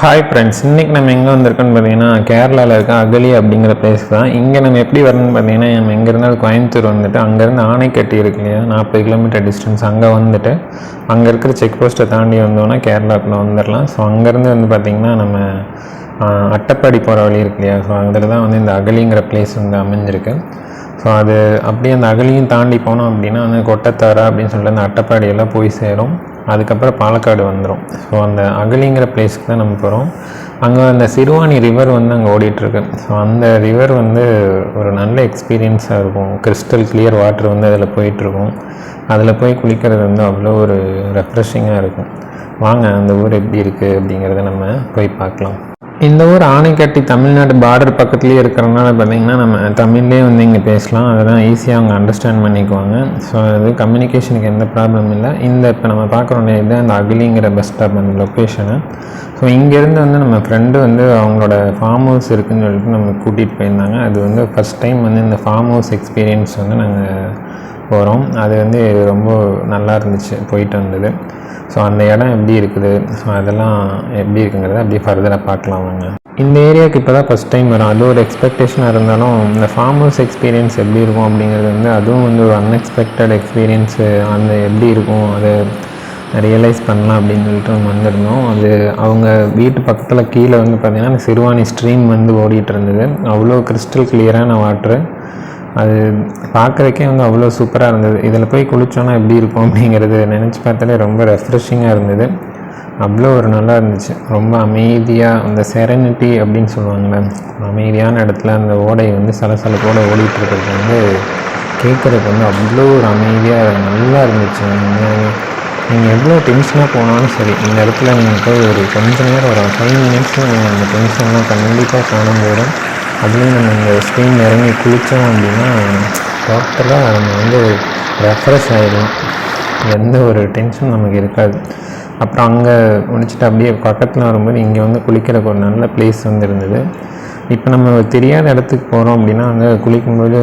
Hi friends இன்றைக்கி நம்ம எங்கே வந்திருக்கோன்னு பார்த்தீங்கன்னா கேரளாவில் இருக்க அகலி அப்படிங்கிற பிளேஸ் தான். இங்கே நம்ம எப்படி வரணும்னு பார்த்தீங்கன்னா நம்ம எங்கே இருந்தாலும் கோயம்புத்தூர் வந்துட்டு அங்கேருந்து ஆணைக்கட்டி இருக்கு இல்லையா நாற்பது கிலோமீட்டர் டிஸ்டன்ஸ் அங்கே வந்துட்டு அங்கே இருக்கிற செக் போஸ்ட்டை தாண்டி வந்தோன்னா கேரளாக்குள்ளே வந்துடலாம் ஸோ அங்கேருந்து வந்து பார்த்திங்கன்னா நம்ம அட்டப்பாடி போகிற வழி இருக்கு இல்லையா? ஸோ அதில் தான் வந்து இந்த அகலிங்கிற பிளேஸ் வந்து அமைஞ்சிருக்கு. ஸோ அது அப்படியே அந்த அகலியும் தாண்டி போனோம் அப்படின்னா வந்து கொட்டத்தாரா அப்படின்னு சொல்லிட்டு அந்த அட்டப்பாடியெல்லாம் போய் சேரும். அதுக்கப்புறம் பாலக்காடு வந்துடும் ஸோ அந்த அகலிங்கிற பிளேஸ்க்கு தான் நம்ம போகிறோம் அங்கே அந்த சிறுவாணி ரிவர் வந்து அங்கே ஓடிட்டுருக்கு. ஸோ அந்த ரிவர் வந்து ஒரு நல்ல எக்ஸ்பீரியன்ஸாக இருக்கும். கிறிஸ்டல் கிளியர் வாட்டர் வந்து அதில் போயிட்டுருக்கும். அதில் போய் குளிக்கிறது வந்து அவ்வளோ ஒரு ரெஃப்ரெஷிங்காக இருக்கும். வாங்க அந்த ஊர் எப்படி இருக்குது அப்படிங்கிறத நம்ம போய் பார்க்கலாம். இந்த ஊர் ஆணைக்கட்டி தமிழ்நாடு பார்டர் பக்கத்துலேயே இருக்கிறனால பார்த்தீங்கன்னா நம்ம தமிழ்லேயே வந்து இங்கே பேசலாம். அதெல்லாம் ஈஸியாக அவங்க அண்டர்ஸ்டாண்ட் பண்ணிக்குவாங்க. ஸோ அது கம்யூனிகேஷனுக்கு எந்த ப்ராப்ளம் இல்லை. இந்த இப்போ நம்ம பார்க்குறோடைய இது அந்த அகிலிங்கிற பஸ் ஸ்டாப் அந்த லொக்கேஷனு ஸோ இங்கேருந்து வந்து நம்ம ஃப்ரெண்டு வந்து அவங்களோட ஃபார்ம் ஹவுஸ் இருக்குதுன்னு சொல்லிட்டு நம்ம கூட்டிகிட்டு போயிருந்தாங்க. அது வந்து ஃபஸ்ட் டைம் வந்து இந்த ஃபார்ம் ஹவுஸ் எக்ஸ்பீரியன்ஸ் வந்து நாங்கள் போகிறோம் அது வந்து ரொம்ப நல்லா இருந்துச்சு. போயிட்டு வந்தது. ஸோ அந்த இடம் எப்படி இருக்குது? ஸோ அதெல்லாம் எப்படி இருக்குங்கிறத அப்படியே ஃபர்தராக பார்க்கலாம் வாங்க. இந்த ஏரியாவுக்கு இப்போ தான் ஃபஸ்ட் டைம் வரும். அது ஒரு எக்ஸ்பெக்டேஷனாக இருந்தாலும் இந்த ஃபார்ம் ஹவுஸ் எக்ஸ்பீரியன்ஸ் எப்படி இருக்கும் அப்படிங்கிறது வந்து அதுவும் வந்து ஒரு அன்எக்ஸ்பெக்டட் எக்ஸ்பீரியன்ஸு அந்த எப்படி இருக்கும் அது ரியலைஸ் பண்ணலாம் அப்படின்னு சொல்லிட்டு நம்ம வந்திருந்தோம். அது அவங்க வீட்டு பக்கத்தில் கீழே வந்து பார்த்திங்கன்னா அந்த சிறுவாணி ஸ்ட்ரீம் வந்து ஓடிட்டு இருந்தது. அவ்வளோ கிறிஸ்டல் கிளியரான வாட்ரு அது பார்க்குறக்கே வந்து அவ்வளோ சூப்பராக இருந்தது. இதில் போய் குளித்தோன்னா எப்படி இருக்கும் அப்படிங்கிறது நினச்சி பார்த்தாலே ரொம்ப ரெஃப்ரெஷிங்காக இருந்தது. அவ்வளோ ஒரு நல்லா இருந்துச்சு. ரொம்ப அமைதியாக அந்த செரனிட்டி அப்படின்னு சொல்லுவாங்கள்ல அமைதியான இடத்துல அந்த ஓடை வந்து சலசலப்போட ஓடிட்டு இருக்கிறது வந்து கேட்குறதுக்கு வந்து அவ்வளோ ஒரு அமைதியாக நல்லா இருந்துச்சு. நீங்கள் எவ்வளோ டென்ஷனாக போனாலும் சரி இந்த இடத்துல நீங்கள் போய் ஒரு கொஞ்ச நேரம் ஒரு ஃபைவ் மினிட்ஸில் அந்த டென்ஷன்லாம் கண்டிப்பாக காணும் போதும் அதுலேயும் நம்ம இந்த ஸ்க்ரீன் இறங்கி குளித்தோம் அப்படின்னா டோட்டலாக நம்ம வந்து ரெஃப்ரெஷ் ஆகிடும் எந்த ஒரு டென்ஷன் நமக்கு இருக்காது. அப்புறம் அங்கே முடிச்சுட்டு அப்படியே பக்கத்தில் வரும்போது இங்கே வந்து குளிக்கிறதுக்கு ஒரு நல்ல பிளேஸ் வந்து இருந்தது. இப்போ நம்ம தெரியாத இடத்துக்கு போகிறோம் அப்படின்னா அங்கே குளிக்கும்போது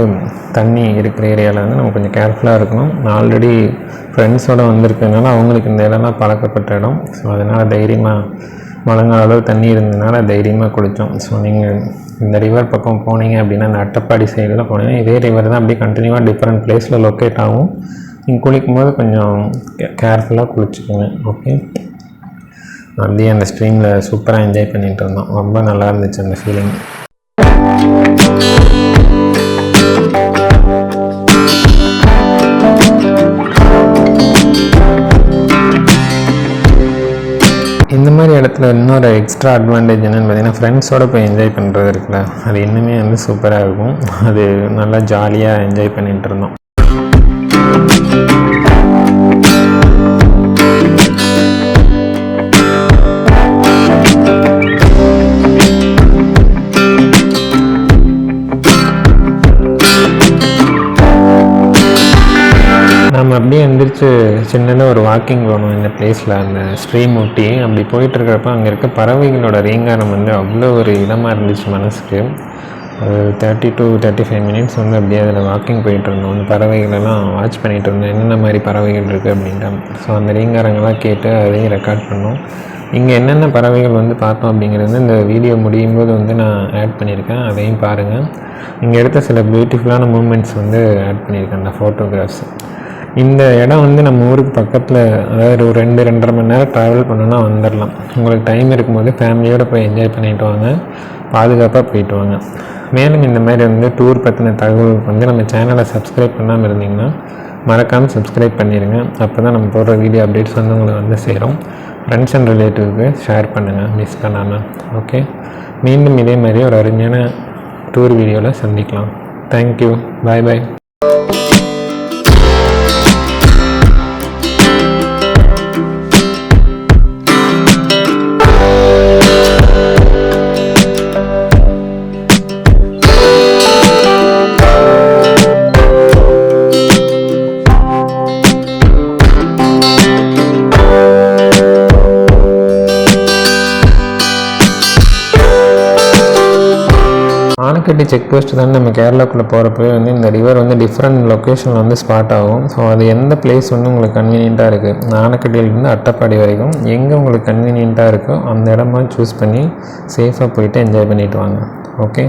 தண்ணி இருக்கிற ஏரியாவில் வந்து நம்ம கொஞ்சம் கேர்ஃபுல்லாக இருக்கணும். நான் ஆல்ரெடி ஃப்ரெண்ட்ஸோடு வந்திருக்கனால அவங்களுக்கு இந்த இடம்லாம் பழக்கப்பட்ட இடம். ஸோ அதனால் தைரியமாக மழங்கால அளவு தண்ணி இருந்ததுனால தைரியமாக குளித்தோம். ஸோ நீங்கள் இந்த ரிவர் பக்கம் போனீங்க அப்படின்னா அந்த அட்டப்பாடி சைடில் போனீங்கன்னா இதே ரிவர் தான் அப்படியே கண்டினியூவாக டிஃப்ரெண்ட் பிளேஸில் லொக்கேட் ஆகும். நீங்கள் குளிக்கும்போது கொஞ்சம் கேர்ஃபுல்லாக குளிச்சுக்கோங்க ஓகே அப்படியே அந்த ஸ்ட்ரீமில் சூப்பராக என்ஜாய் பண்ணிகிட்டு இருந்தோம். ரொம்ப நல்லா இருந்துச்சு அந்த ஃபீலிங் இடத்துல இன்னொரு எக்ஸ்ட்ரா அட்வான்டேஜ் என்னென்னு பார்த்தீங்கன்னா ஃப்ரெண்ட்ஸோடு போய் என்ஜாய் பண்ணுறது இருக்குல்ல அது இன்னுமே வந்து சூப்பராக இருக்கும். அது நல்லா ஜாலியாக என்ஜாய் பண்ணிகிட்டு இருந்தோம். எந்திரிச்சு சின்னதாக ஒரு வாக்கிங் போகணும் இந்த பிளேஸில் அந்த ஸ்ட்ரீம் ஒட்டி அப்படி போயிட்டு இருக்கிறப்ப அங்கே இருக்க பறவைகளோட ரீங்காரம் வந்து அவ்வளோ ஒரு இதமாக இருந்துச்சு மனசுக்கு. ஒரு thirty to thirty five minutes வந்து அப்படியே அதில் வாக்கிங் போயிட்டு இருந்தோம். அந்த பறவைகளெல்லாம் வாட்ச் பண்ணிகிட்டு இருந்தோம். என்னென்ன மாதிரி பறவைகள் இருக்குது அப்படின்ட்டு ஸோ அந்த ரீங்காரங்கள்லாம் கேட்டு அதையும் ரெக்கார்ட் பண்ணோம். இங்கே என்னென்ன பறவைகள் வந்து பார்த்தோம் அப்படிங்கிறது வந்து இந்த வீடியோ முடியும் போது வந்து நான் ஆட் பண்ணியிருக்கேன். அதையும் பாருங்கள் இங்கே எடுத்த சில பியூட்டிஃபுல்லான மூமெண்ட்ஸ் வந்து ஆட் பண்ணியிருக்கேன். அந்த ஃபோட்டோகிராஃப்ஸ் இந்த இடம் வந்து நம்ம ஊருக்கு பக்கத்தில் அதாவது ஒரு ரெண்டு ரெண்டரை மணி நேரம் ட்ராவல் பண்ணோன்னா வந்துடலாம் உங்களுக்கு டைம் இருக்கும்போது ஃபேமிலியோடு போய் என்ஜாய் பண்ணிட்டு வாங்க. பாதுகாப்பாக போயிட்டு வாங்க. மேலும் இந்த மாதிரி வந்து டூர் பற்றின தகவலுக்கு வந்து நம்ம சேனலை சப்ஸ்கிரைப் பண்ணாமல் இருந்தீங்கன்னா மறக்காமல் சப்ஸ்கிரைப் பண்ணிடுங்க அப்போ தான் நம்ம போடுற வீடியோ அப்டேட்ஸ் வந்து உங்களுக்கு வந்து சேரும். ஃப்ரெண்ட்ஸ் அண்ட் ரிலேட்டிவ்க்கு ஷேர் பண்ணுங்கள் மிஸ் பண்ணாமல் ஓகே மீண்டும் இதே மாதிரி ஒரு அருமையான டூர் வீடியோவில் சந்திக்கலாம். Thank you bye bye Anaikatti check post தான் நம்ம கேரளாக்குள்ளே போகிறப்பவே வந்து இந்த ரிவர் வந்து டிஃப்ரெண்ட் லொக்கேஷனில் வந்து ஸ்பாட் ஆகும். ஸோ அது எந்த பிளேஸ் வந்து உங்களுக்கு கன்வீனியண்ட்டாக இருக்குது ஆனக்கட்டியிலேருந்து அட்டப்பாடி வரைக்கும் எங்கே உங்களுக்கு கன்வீனியண்ட்டாக இருக்கோ அந்த இடமா சூஸ் பண்ணி சேஃபாக போயிட்டு என்ஜாய் பண்ணிவிட்டு வாங்க. ஓகே